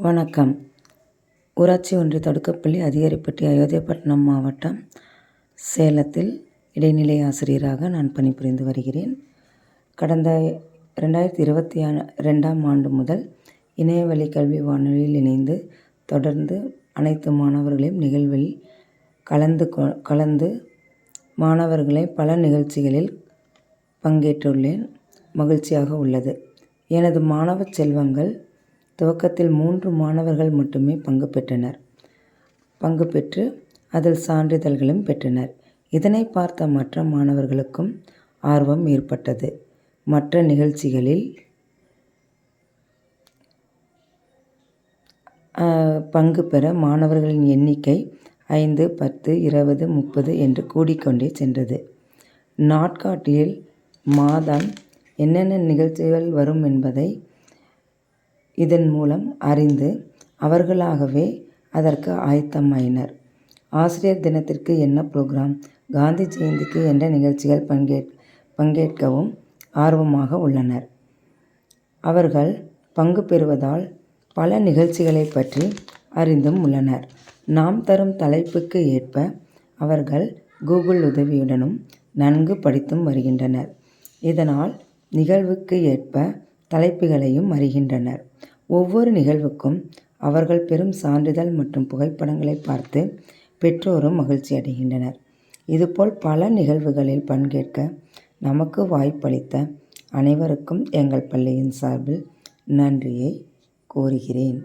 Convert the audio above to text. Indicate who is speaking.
Speaker 1: வணக்கம். ஊராட்சி ஒன்றிய தொடக்கப்பள்ளி அதிகாரிப்பட்டி அயோத்தியாப்பட்டினம் மாவட்டம் சேலத்தில் இடைநிலை ஆசிரியராக நான் பணிபுரிந்து வருகிறேன். கடந்த ரெண்டாயிரத்தி இருபத்தி ரெண்டாம் ஆண்டு முதல் இணையவழி கல்வி வானொலியில் இணைந்து தொடர்ந்து அனைத்து மாணவர்களையும் நிகழ்வில் கலந்து கலந்து மாணவர்களை பல நிகழ்ச்சிகளில் பங்கேற்றுள்ளேன். மகிழ்ச்சியாக உள்ளது. எனது மாணவ செல்வங்கள் துவக்கத்தில் மூன்று மாணவர்கள் மட்டுமே பங்கு பெற்றனர். பங்கு பெற்று அதில் சான்றிதழ்களும் பெற்றனர். இதனை பார்த்த மற்ற மாணவர்களுக்கும் ஆர்வம் ஏற்பட்டது. மற்ற நிகழ்ச்சிகளில் பங்கு பெற மாணவர்களின் எண்ணிக்கை ஐந்து பத்து இருபது முப்பது என்று கூடிக்கொண்டே சென்றது. நாட்காட்டியில் மாதம் என்னென்ன நிகழ்ச்சிகள் வரும் என்பதை இதன் மூலம் அறிந்து அவர்களாகவே அதற்கு ஆயத்தமாயினர். ஆசிரியர் தினத்திற்கு என்ன ப்ரோக்ராம் காந்தி ஜெயந்திக்கு என்ற நிகழ்ச்சிகள் பங்கே பங்கேற்கவும் ஆர்வமாக உள்ளனர். அவர்கள் பங்கு பெறுவதால் பல நிகழ்ச்சிகளை பற்றி அறிந்தும் உள்ளனர். நாம் தரும் தலைப்புக்கு ஏற்ப அவர்கள் கூகுள் உதவியுடனும் நன்கு படித்தும் வருகின்றனர். இதனால் நிகழ்வுக்கு ஏற்ப தலைப்புகளையும் அறிகின்றனர். ஒவ்வொரு நிகழ்வுக்கும் அவர்கள் பெறும் சான்றிதழ் மற்றும் புகைப்படங்களை பார்த்து பெற்றோரும் மகிழ்ச்சி அடைகின்றனர். இதுபோல் பல நிகழ்வுகளில் பங்கேற்க நமக்கு வாய்ப்பளித்த அனைவருக்கும் எங்கள் பள்ளியின் சார்பில் நன்றியை கூறுகிறேன்.